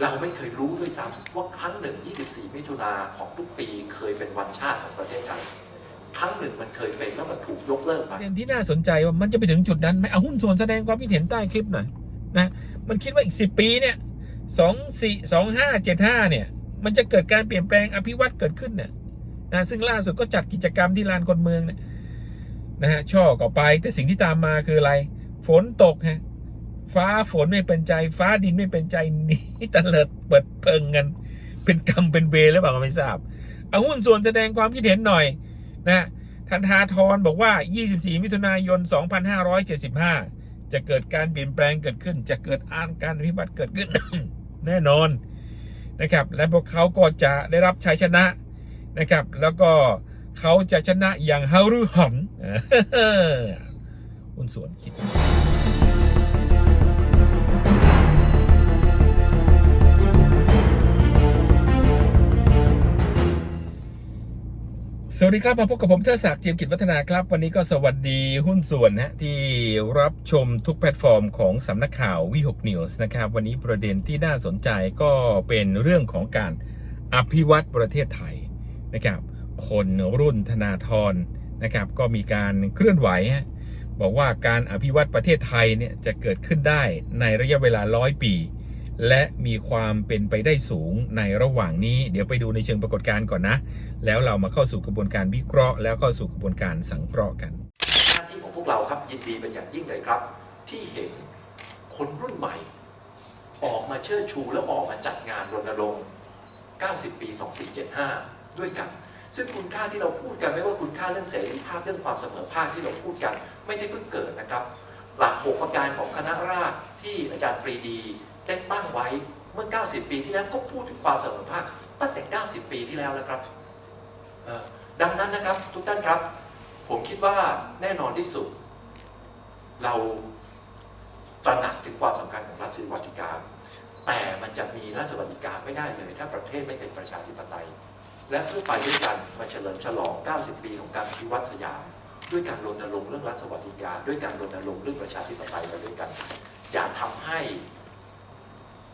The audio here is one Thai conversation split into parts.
เราไม่เคยรู้ด้วยซ้ำว่าครั้งหนึ่ง 24 มิถุนาของทุกปีเคยเป็นวันชาติของประเทศไทยครั้งหนึ่งมันเคยเป็นแล้วมันถูกยกเลิกไปประเด็นที่น่าสนใจว่ามันจะไปถึงจุดนั้นไหมเอาหุ้นส่วนแสดงความคิดเห็นใต้คลิปหน่อยนะมันคิดว่าอีกสิปีเนี่ยสองสี่สองห้าเจ็ดห้าเนี่ย มันจะเกิดการเปลี่ยนแปลงอภิวัตเกิดขึ้นเนี่ยนะซึ่งล่าสุดก็จัดกิจกรรมที่ลานคนเมืองเนี่ยนะฮะช่อก็ไปแต่สิ่งที่ตามมาคืออะไร ฝนตกฮะ ฟ้าฝนไม่เป็นใจ ฟ้าดินไม่เป็นใจนีตะเลิดเปิดเพิงกันเป็นกรรมเป็นเวรหรือเปล่าก็ไม่ทราบ เอาหุ้นส่วนแสดงความคิดเห็นหน่อยนะทันทาทรบอกว่า 24 มิถุนายน 2575 จะเกิดการเปลี่ยนแปลงเกิดขึ้น จะเกิดอ่านการพิบัติเกิดขึ้น แน่นอนนะครับ และพวกเขาก็จะได้รับชัยชนะนะครับ แล้วก็เขาจะชนะอย่างฮารุหันหุ้นส่วนคิด สวัสดีครับมาพบกับผมเทอศักดิ์เจียมกิจวัฒนาครับ วันนี้ก็สวัสดีหุ้นส่วนนะที่รับชมทุกแพลตฟอร์มของสำนักข่าววิหกนิวส์นะครับ วันนี้ประเด็นที่น่าสนใจก็เป็นเรื่องของการอภิวัตประเทศไทยนะครับ คนรุ่นธนาธรนะครับ ก็มีการเคลื่อนไหว บอกว่าการอภิวัตประเทศไทยเนี่ยจะเกิดขึ้นได้ในระยะเวลาร้อยปี และมีความเป็นไปได้สูงในระหว่างนี้ เดี๋ยวไปดูในเชิงปรากฏการณ์ก่อนนะ แล้วเรามาเข้าสู่กระบวนการวิเคราะห์ แล้วเข้าสู่กระบวนการสังเคราะห์กันหน้าที่ของพวกเราครับยินดีเป็นอย่างยิ่งเลยครับ ที่เห็นคนรุ่นใหม่ ออกมาเชิดชูและออกมาจัดงานรณรงค์ 90 ปี 2475 ด้วยกัน ซึ่งคุณค่าที่เราพูดกันไม่ว่าคุณค่าเรื่องเสรีภาพเรื่องความเสมอภาคที่เราพูดกัน ไม่ได้เพิ่งเกิดนะครับ หลักหกประการของคณะราษฎรที่อาจารย์ปรีดีได้ตั้งไว้เมื่อ 90 ปีที่แล้วก็พูดถึงความเสมอภาคตั้งแต่ 90 ปีที่แล้วแล้วครับ ดังนั้นนะครับทุกท่านครับ ผมคิดว่าแน่นอนที่สุด เราตระหนักถึงความสำคัญของรัฐสวัสดิการ แต่มันจะมีรัฐสวัสดิการไม่ได้เลย ถ้าประเทศไม่เป็นประชาธิปไตย และเพื่อไปด้วยกันมาเฉลิมฉลอง 90 ปีของการพิวัตรสยาม ด้วยการรณรงค์เรื่องรัฐสวัสดิการ ด้วยการรณรงค์เรื่องประชาธิปไตยมาด้วยกัน อย่าทำให้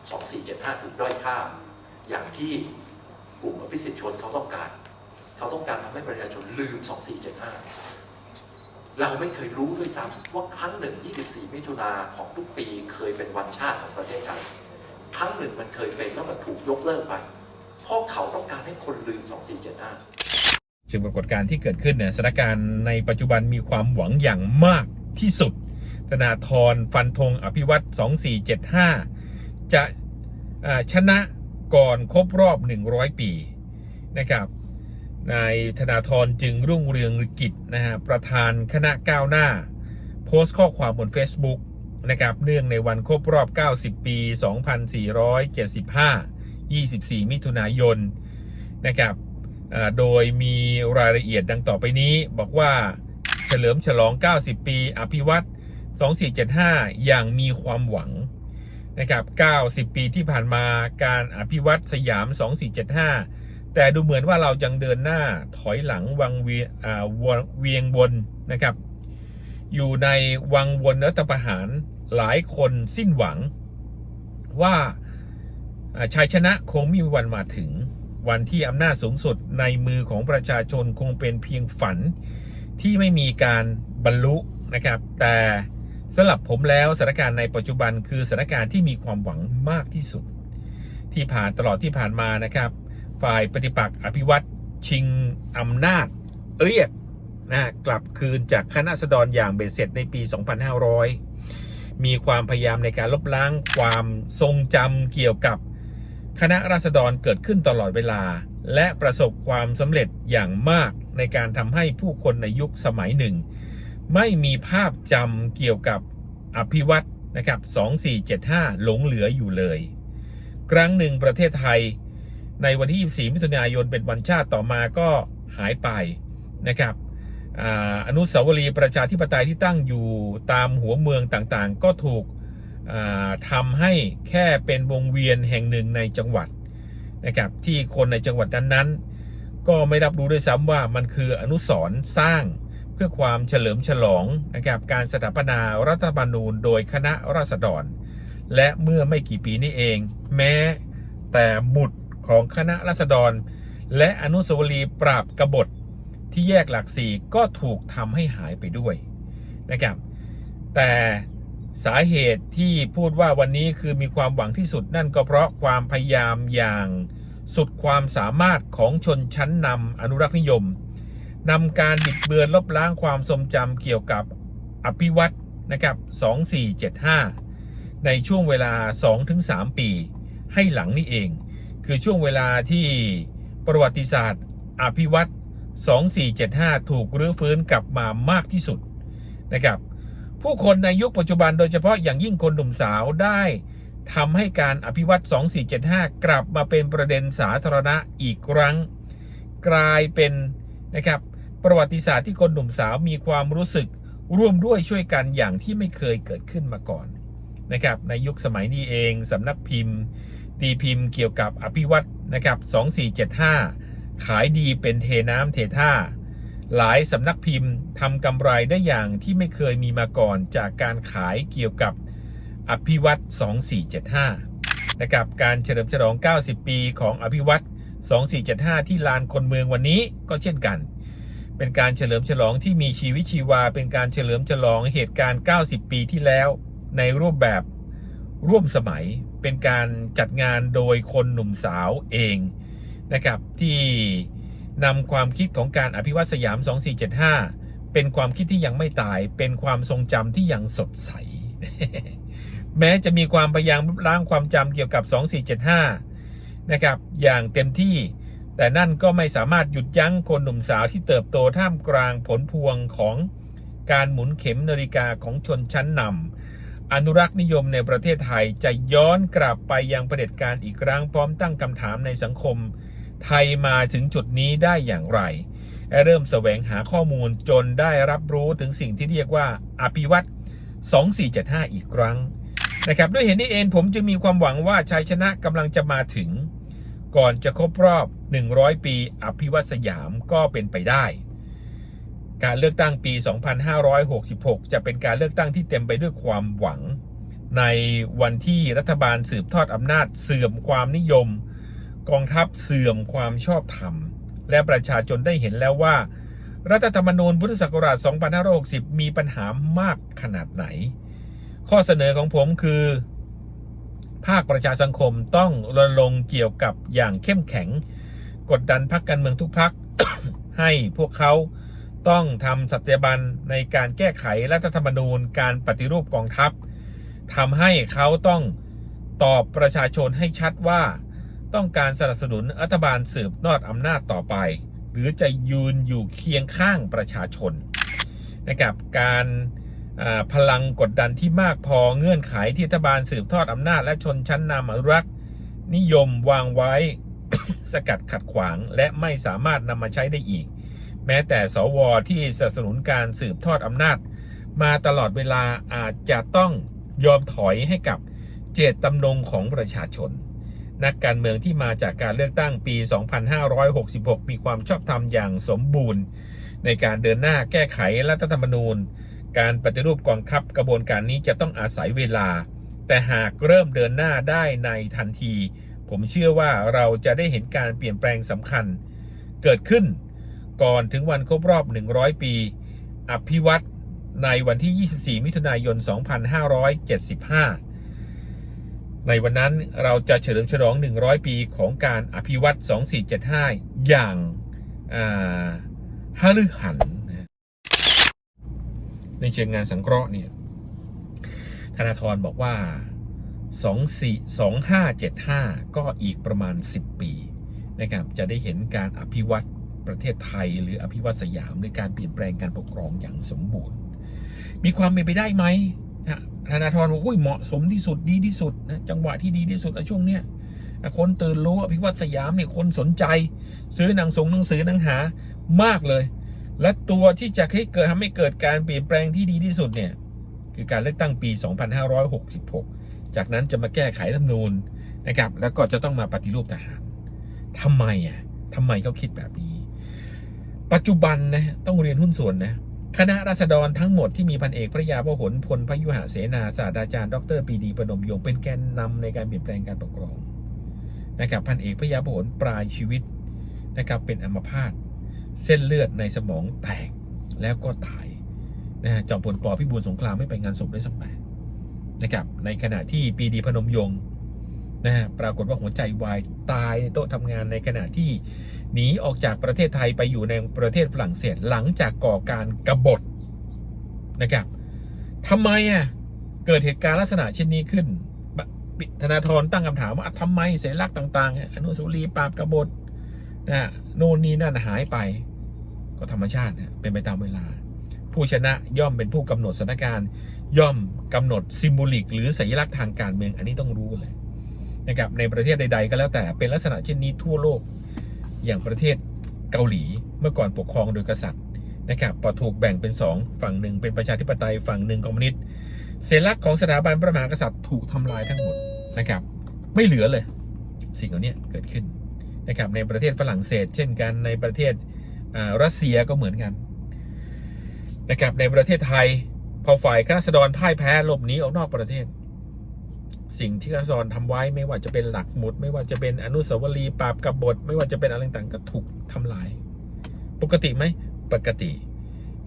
2475 ถูกด้อยค่า อย่างที่กลุ่มอภิสิทธิชนเขาต้องการ เขาต้องการทำให้ประชาชนลืม 2475 เราไม่เคยรู้ด้วยซ้ำว่าครั้งหนึ่ง 24 มิถุนาของทุกปีเคยเป็นวันชาติของประเทศไทย ครั้งหนึ่งมันเคยเป็นแล้วมันถูกยกเลิกไป เพราะเขาต้องการให้คนลืม 2475 ซึ่งปรากฏการณ์ที่เกิดขึ้นเนี่ยสถานการณ์ในปัจจุบันมีความหวังอย่างมากที่สุด ธนาธรฟันธงอภิวัต2475 จะอ่าชนะก่อนครบรอบ 100 ปีนะครับ นายธนาธรจึงรุ่งเรืองกิจนะฮะประธานคณะก้าวหน้า โพสต์ข้อความบน Facebook นะครับเนื่องในวันครบรอบ 90 ปี 2475 24 มิถุนายนนะครับโดยมีรายละเอียดดังต่อไปนี้ บอกว่าเฉลิมฉลอง 90 ปี อภิวัต2475 อย่างมีความหวังนะครับ 90 ปีที่ผ่านมาการอภิวัตสยาม 2475 แต่ดูเหมือนว่าเรายังเดินหน้าถอยหลังวังเวียวเวียงวนนะครับ อยู่ในวังวนรัฐประหารหลายคนสิ้นหวังว่าอ่าชัยชนะคงไมมีวันมาถึงวันที่อำนาจสูงสุดในมือของประชาชนคงเป็นเพียงฝันที่ไม่มีการบรรลุนะครับ แต่สำหรับผมแล้วสถานการณ์ในปัจจุบันคือสถานการณ์ที่มีความหวังมากที่สุด ที่ผ่านตลอดที่ผ่านมานะครับ ฝ่ายปฏิปักษ์อภิวัตชิงอำนาจ เรียกนะกลับคืนจากคณะสดรอย่างเบ็ดเสร็จในปี 2500 มีความพยายามในการลบล้างความทรงจำเกี่ยวกับคณะราษฎรเกิดขึ้นตลอดเวลา และประสบความสำเร็จอย่างมากในการทำให้ผู้คนในยุคสมัยหนึ่ง ไม่มีภาพจำเกี่ยวกับอภิวัตนะครับ 2475 หลงเหลืออยู่เลย ครั้งหนึ่งประเทศไทย ในวันที่ 24 มิถุนายนเป็นวันชาติต่อมาก็หายไปนะครับออนุสาวรีย์ประชาธิปไตยที่ตั้งอยู่ตามหัวเมืองต่างๆ ก็ถูกทำให้แค่เป็นวงเวียนแห่งหนึ่งในจังหวัดนะครับที่คนในจังหวัดนั้นๆ ก็ไม่รับรู้ด้วยซ้ำว่ามันคืออนุสรสร้างเพื่อความเฉลิมฉลองนะครับการสถาปนารัฐธรรมนูญโดยคณะราษฎร และเมื่อไม่กี่ปีนี้เอง แม้แต่หมุด ของคณะรัษฎร และอนุสาวรีย์ปราบกบฏที่แยกหลักสี่ก็ถูกทำให้หายไปด้วยนะครับ แต่สาเหตุที่พูดว่าวันนี้คือมีความหวังที่สุดนั่นก็เพราะความพยายามอย่างสุดความสามารถของชนชั้นนำอนุรักษ์นิยมนำการบิดเบือนลบล้างความทรงจำเกี่ยวกับอภิวัตนะครับ 2475 ในช่วงเวลา 2-3 ปี ให้หลังนี่เอง คือช่วงเวลาที่ประวัติศาสตร์ อภิวัต2475 ถูกรื้อฟื้นกลับมามากที่สุดนะครับ ผู้คนในยุคปัจจุบันโดยเฉพาะอย่างยิ่งคนหนุ่มสาวได้ทำให้การอภิวัต2475 กลับมาเป็นประเด็นสาธารณะอีกครั้ง กลายเป็นนะครับประวัติศาสตร์ที่คนหนุ่มสาวมีความรู้สึกร่วมด้วยช่วยกันอย่างที่ไม่เคยเกิดขึ้นมาก่อนนะครับในยุคสมัยนี้เองสำนักพิมพ์ ตีพิมพ์เกี่ยวกับอภิวัตนะครับ 2475 ขายดีเป็นเทน้ำเทท่า หลายสำนักพิมพ์ทำกำไรได้อย่างที่ไม่เคยมีมาก่อนจากการขายเกี่ยวกับอภิวัต2475 นะครับ การเฉลิมฉลอง 90 ปีของอภิวัต2475 ที่ลานคนเมืองวันนี้ก็เช่นกัน เป็นการเฉลิมฉลองที่มีชีวิตชีวา เป็นการเฉลิมฉลองเหตุการณ์ 90 ปีที่แล้วในรูปแบบร่วมสมัย เป็นการจัดงานโดยคนหนุ่มสาวเองนะครับที่นำความคิดของการอภิวัตสยาม 2475 เป็นความคิดที่ยังไม่ตาย เป็นความทรงจำที่ยังสดใส แม้จะมีความพยายามลบล้างความจำเกี่ยวกับ 2475 นะครับ อย่างเต็มที่ แต่นั่นก็ไม่สามารถหยุดยั้งคนหนุ่มสาวที่เติบโตท่ามกลางผลพวงของการหมุนเข็มนาฬิกาของชนชั้นนำ อนุรักษ์นิยมในประเทศไทยจะย้อนกลับไปยังประเผด็จการอีกครั้งพร้อมตั้งคำถามในสังคม ไทยมาถึงจุดนี้ได้อย่างไรและเริ่มแสวงหาข้อมูลจนได้รับรู้ถึงสิ่งที่เรียกว่าอภิวัต2475 อีกครั้งนะครับด้วยเหตุนี้เองผมจึงมีความหวังว่าชัยชนะกำลังจะมาถึง ก่อนจะครบรอบ 100 ปีอภิวัตสยามก็เป็นไปได้ การเลือกตั้งปี 2566 จะเป็นการเลือกตั้งที่เต็มไปด้วยความหวัง ในวันที่รัฐบาลสืบทอดอำนาจเสื่อมความนิยม กองทัพเสื่อมความชอบธรรม และประชาชนได้เห็นแล้วว่า รัฐธรรมนูญพุทธศักราช 2560 มีปัญหามากขนาดไหน ข้อเสนอของผมคือ ภาคประชาสังคมต้องรณรงค์เกี่ยวกับอย่างเข้มแข็ง กดดันพักการเมืองทุกพักให้พวกเขา ต้องทำสัตยาบันในการแก้ไขรัฐธรรมนูญการปฏิรูปกองทัพทำให้เขาต้องตอบประชาชนให้ชัดว่าต้องการสนับสนุนรัฐบาลสืบนอดอำนาจต่อไป หรือจะยืนอยู่เคียงข้างประชาชนนะครับการพลังกดดันที่มากพอเงื่อนไขที่รัฐบาลสืบทอดอำนาจและชนชั้นนำอนุรักษ์นิยมวางไว้ สกัดขัดขวางและไม่สามารถนำมาใช้ได้อีก แม้แต่สวที่สนับสนุนการสืบทอดอำนาจ มาตลอดเวลาอาจจะต้องยอมถอยให้กับเจตจำนงของประชาชน นักการเมืองที่มาจากการเลือกตั้งปี 2566 มีความชอบธรรมอย่างสมบูรณ์ ในการเดินหน้าแก้ไขรัฐธรรมนูญ การปฏิรูปกองทัพกระบวนการนี้จะต้องอาศัยเวลา แต่หากเริ่มเดินหน้าได้ในทันที ผมเชื่อว่าเราจะได้เห็นการเปลี่ยนแปลงสำคัญ เกิดขึ้น ก่อนถึงวันครบรอบ 100 ปี อภิวัตในวันที่ 24 มิถุนายน 2575 ในวันนั้นเราจะเฉลิมฉลอง 100 ปีของการอภิวัต2475 อย่างอ่าฮาลือหัน ในเชิงงานสังเคราะห์เนี่ย ธนาธรบอกว่า 24 2575 ก็อีกประมาณ 10 ปีนะครับ จะได้เห็นการอภิวัต ประเทศไทย หรืออภิวัตสยาม หรือการเปลี่ยนแปลงการปกครองอย่างสมบูรณ์ มีความเป็นไปได้ไหมนะธนาธรบอกอุ้ยเหมาะสมที่สุดดีที่สุดนะจังหวะที่ดีที่สุดในช่วงเนี้ยคนตื่นรู้อภิวัตสยามเนี่ยคนสนใจ ซื้อหนังสงหนังสือหนังหามากเลย และตัวที่จะให้เกิดทำให้เกิดการเปลี่ยนแปลงที่ดีที่สุดเนี่ยคือการเลือกตั้งปี 2566 จากนั้นจะมาแก้ไขรัฐมนูญนะครับ แล้วก็จะต้องมาปฏิรูปทหารทำไมอะทำไมเขาคิดแบบนี้ ปัจจุบันนะต้องเรียนหุ้นส่วนนะคณะราษฎรทั้งหมดที่มีพันเอกพระยาพหลพลพยุหเสนาศาสตราจารย์ดรปีดีประนมยงเป็นแกนนำในการเปลี่ยนแปลงการปกครองนะครับพันเอกพระยาผลปลายชีวิตนะครับเป็นอัมพาตเส้นเลือดในสมองแตกแล้วก็ตายนะฮะจอมพลปพิบูลสงครามไม่ไปงานศพด้วยซ้ำไปนะครับในขณะที่ปีดีพนมยงค์ นะปรากฏว่าหัวใจวายตายในโต๊ะทำงานในขณะที่หนีออกจากประเทศไทยไปอยู่ในประเทศฝรั่งเศสหลังจากก่อการกบฏนะครับทำไมอะเกิดเหตุการณ์ลักษณะเช่นนี้ขึ้นธนาธรตั้งคำถามว่าทำไมเสรีลักษณ์ต่างๆ อนุสาวรีย์ปราบกบฏนะโน่นนี่นั่นหายไป ก็ธรรมชาตินะเป็นไปตามเวลา ผู้ชนะย่อมเป็นผู้กำหนดสถานการณ์ ย่อมกำหนดซิมโบลิก หรือสัญลักษณ์ทางการเมืองอันนี้ต้องรู้เลย นะครับในประเทศใด ๆ ก็แล้วแต่เป็นลักษณะเช่นนี้ทั่วโลกอย่างประเทศเกาหลีเมื่อก่อนปกครองโดยกษัตริย์นะครับพอถูกแบ่งเป็นสองฝั่งหนึ่งเป็นประชาธิปไตยฝั่งหนึ่งคอมมิวนิสต์สัญลักษณ์ของสถาบันพระมหากษัตริย์ถูกทำลายทั้งหมดนะครับ ไม่เหลือเลย สิ่งเหล่านี้เกิดขึ้นนะครับในประเทศฝรั่งเศส เช่นกันในประเทศรัสเซียก็เหมือนกันนะครับในประเทศไทยพอฝ่ายข้าราษฎรพ่ายแพ้หลบหนีออกนอกประเทศ สิ่งที่ข้าราษฎรทำไว้ไม่ว่าจะเป็นหลักหมุด ไม่ว่าจะเป็นอนุสาวรีย์ปราบกบฏ ไม่ว่าจะเป็นอะไรต่างก็ถูกทำลาย ปกติไหมปกติ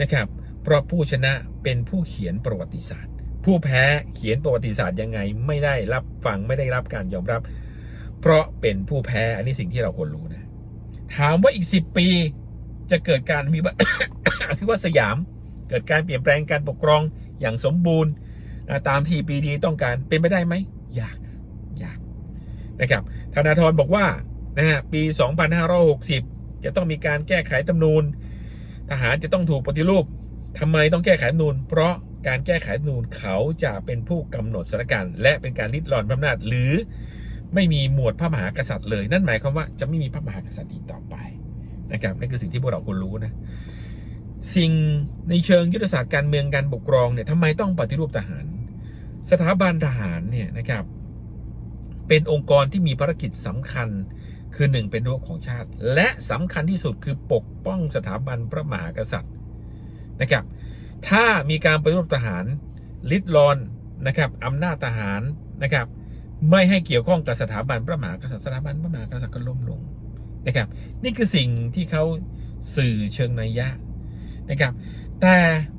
นะครับ เพราะผู้ชนะเป็นผู้เขียนประวัติศาสตร์ ผู้แพ้เขียนประวัติศาสตร์ยังไง ไม่ได้รับฟังไม่ได้รับการยอมรับ เพราะเป็นผู้แพ้อันนี้สิ่งที่เราควรรู้นะ ถามว่าอีกสิบปีจะเกิดการมีอภิวัตสยาม เกิดการเปลี่ยนแปลงการปกครองอย่างสมบูรณ์ ตามที่ปีดีต้องการเป็นไปได้ไหมยากยากนะครับธนาธรบอกว่านะฮะปี 2560 จะต้องมีการแก้ไขตำนูนทหารจะต้องถูกปฏิรูปทำไมต้องแก้ไขนูน เพราะการแก้ไขนูนเขาจะเป็นผู้กำหนดสถานการณ์และเป็นการลิดรอนอำนาจหรือไม่มีหมวดพระมหากษัตริย์เลย นั่นหมายความว่าจะไม่มีพระมหากษัตริย์อีกต่อไปนะครับนั่นคือสิ่งที่พวกเราควรรู้นะสิ่งในเชิงยุทธศาสตร์การเมืองการปกครองเนี่ยทำไมต้องปฏิรูปทหาร สถาบันทหารเนี่ยนะครับ เป็นองค์กรที่มีภารกิจสำคัญคือหนึ่งเป็นรั้วของชาติ และสำคัญที่สุดคือปกป้องสถาบันพระมหากษัตริย์นะครับ ถ้ามีการปฏิรูปทหารลิดรอนนะครับอำนาจทหารนะครับ ไม่ให้เกี่ยวข้องกับสถาบันพระมหากษัตริย์สถาบันพระมหากษัตริย์ก็ล้มลงนะครับ นี่คือสิ่งที่เขาสื่อเชิงนัยยะ นะครับ แต่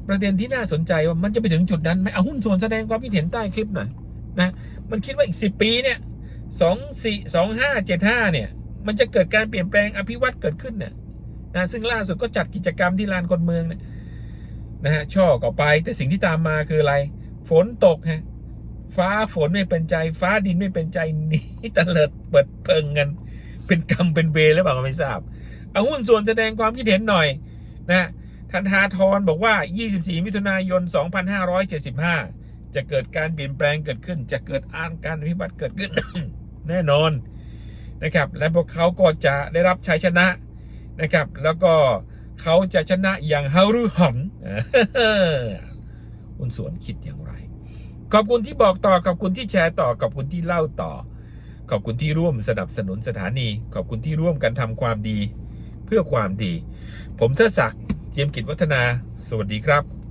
ประเด็นที่น่าสนใจว่ามันจะไปถึงจุดนั้นไหมเอาหุ้นส่วนแสดงความคิดเห็นใต้คลิปหน่อยนะมันคิดว่าอีกสิปีเนี่ยสองสี่สองห้าเจ็ดห้าเนี่ยมันจะเกิดการเปลี่ยนแปลงอภิวัตเกิดขึ้นเนี่ยนะซึ่งล่าสุดก็จัดกิจกรรมที่ลานคนเมืองเนี่ยนะฮะช่อก็ไปแต่สิ่งที่ตามมาคืออะไร ฝนตกฮะฟ้าฝนไม่เป็นใจ ฟ้าดินไม่เป็นใจหนีตะเลิดเปิดเพิงกันเป็นกรรมเป็นเวรหรือเปล่าก็ไม่ทราบเอาหุ้นส่วนแสดงความคิดเห็นหน่อยนะ ทันทาทรบอกว่า 24 มิถุนายน 2575 จะเกิดการเปลี่ยนแปลงเกิดขึ้น จะเกิดอ่านการพิบัติเกิดขึ้น แน่นอนนะครับ และพวกเขาก็จะได้รับชัยชนะนะครับ แล้วก็เขาจะชนะอย่างฮารุหันคุณสวนคิดอย่างไร ขอบคุณที่บอกต่อ ขอบคุณที่แชร์ต่อ ขอบคุณที่เล่าต่อ ขอบคุณที่ร่วมสนับสนุนสถานี ขอบคุณที่ร่วมกันทำความดี เพื่อความดี ผมเทดศักดิ์ เจียมกิจวัฒนา สวัสดีครับ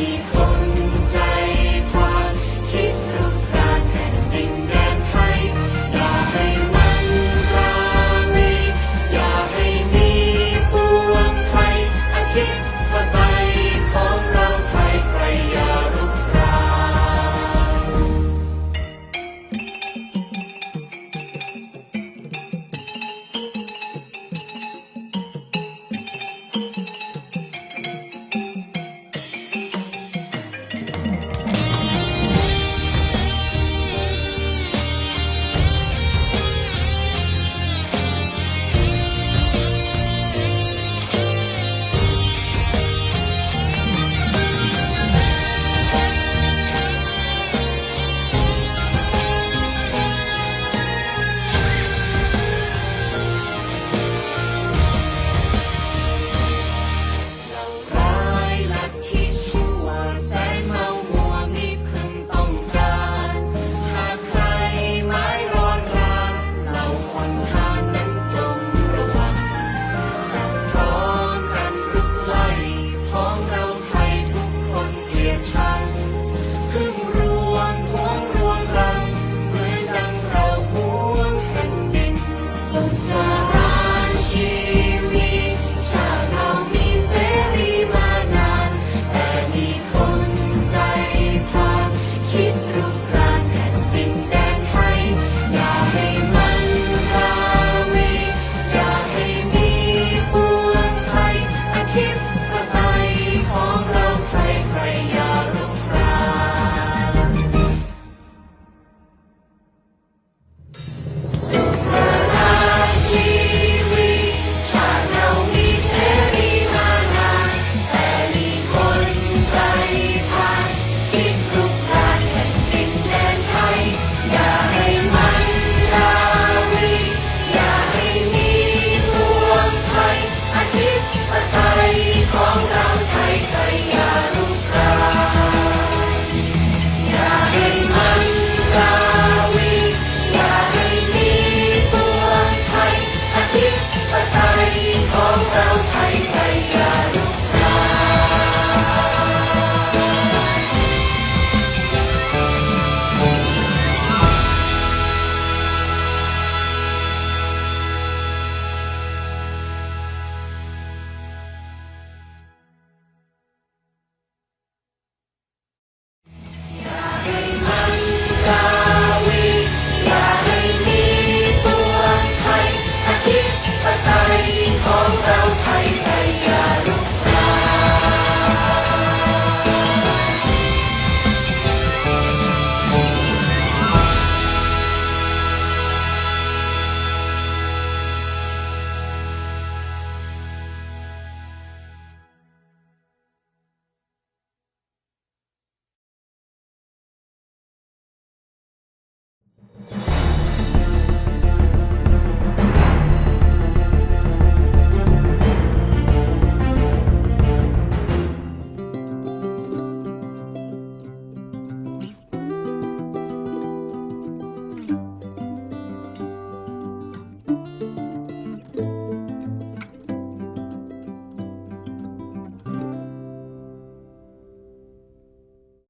You.